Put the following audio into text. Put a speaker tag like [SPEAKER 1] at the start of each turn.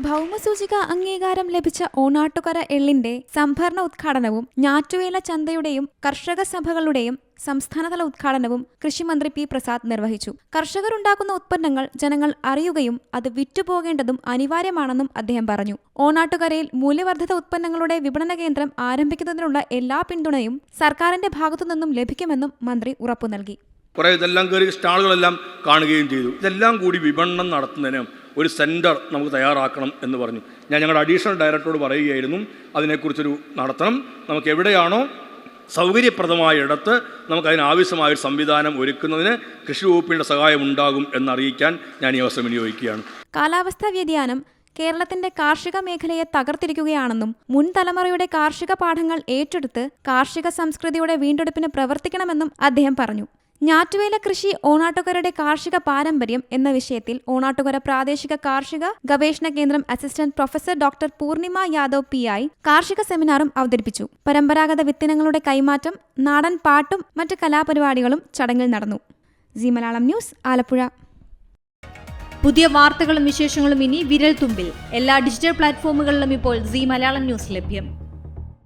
[SPEAKER 1] ഭൗമസൂചിക അംഗീകാരം ലഭിച്ച ഓണാട്ടുകര എള്ളിന്റെ സംഭരണ ഉദ്ഘാടനവും ഞാറ്റുവേല ചന്തയുടെയും കർഷക സഭകളുടെയും സംസ്ഥാനതല ഉദ്ഘാടനവും കൃഷിമന്ത്രി പി പ്രസാദ് നിർവഹിച്ചു. കർഷകരുണ്ടാക്കുന്ന ഉത്പന്നങ്ങൾ ജനങ്ങൾ അറിയുകയും അത് വിറ്റുപോകേണ്ടതും അനിവാര്യമാണെന്നും അദ്ദേഹം പറഞ്ഞു. ഓണാട്ടുകരയിൽ മൂല്യവർദ്ധിത ഉത്പന്നങ്ങളുടെ വിപണന കേന്ദ്രം ആരംഭിക്കുന്നതിനുള്ള എല്ലാ പിന്തുണയും സർക്കാരിന്റെ ഭാഗത്തുനിന്നും ലഭിക്കുമെന്നും മന്ത്രി ഉറപ്പു നൽകി.
[SPEAKER 2] കുറേ ഇതെല്ലാം കയറി സ്റ്റാളുകളെല്ലാം കാണുകയും ചെയ്തു. ഇതെല്ലാം കൂടി വിപണനം നടത്തുന്നതിന് ഒരു സെന്റർ നമുക്ക് തയ്യാറാക്കണം എന്ന് പറഞ്ഞു. ഞാൻ ഞങ്ങളുടെ അഡീഷണൽ ഡയറക്ടറോട് പറയുകയായിരുന്നു അതിനെക്കുറിച്ചൊരു നടത്തണം. നമുക്ക് എവിടെയാണോ സൗകര്യപ്രദമായ ഇടത്ത് നമുക്കതിനാവശ്യമായ ഒരു സംവിധാനം ഒരുക്കുന്നതിന് കൃഷി വകുപ്പിന്റെ സഹായം ഉണ്ടാകും എന്നറിയിക്കാൻ ഞാൻ ഈ അവസരം വിനിയോഗിക്കുകയാണ്.
[SPEAKER 1] കാലാവസ്ഥാ വ്യതിയാനം കേരളത്തിന്റെ കാർഷിക മേഖലയെ തകർത്തിരിക്കുകയാണെന്നും മുൻ തലമുറയുടെ കാർഷിക പാഠങ്ങൾ ഏറ്റെടുത്ത് കാർഷിക സംസ്കൃതിയുടെ വീണ്ടെടുപ്പിന് പ്രവർത്തിക്കണമെന്നും അദ്ദേഹം പറഞ്ഞു. ഞാറ്റുവേല കൃഷി ഓണാട്ടുകരയുടെ കാർഷിക പാരമ്പര്യം എന്ന വിഷയത്തിൽ ഓണാട്ടുകര പ്രാദേശിക കാർഷിക ഗവേഷണ കേന്ദ്രം assistant professor doctor Purnima Yadav P ആയി കാർഷിക സെമിനാറും അവതരിപ്പിച്ചു. പരമ്പരാഗത വിത്തിനങ്ങളുടെ കൈമാറ്റം നാടൻ പാട്ടും മറ്റ് കലാപരിപാടികളും ചടങ്ങിൽ നടന്നു. G Malayalam news Alappuzha.
[SPEAKER 3] പുതിയ വാർത്തകളും വിശേഷങ്ങളും ഇനി വിരൽ തുമ്പിൽ എല്ലാ ഡിജിറ്റൽ പ്ലാറ്റ്ഫോമുകളിലും ഇപ്പോൾ സി മലയാളം ന്യൂസ് ലഭ്യം.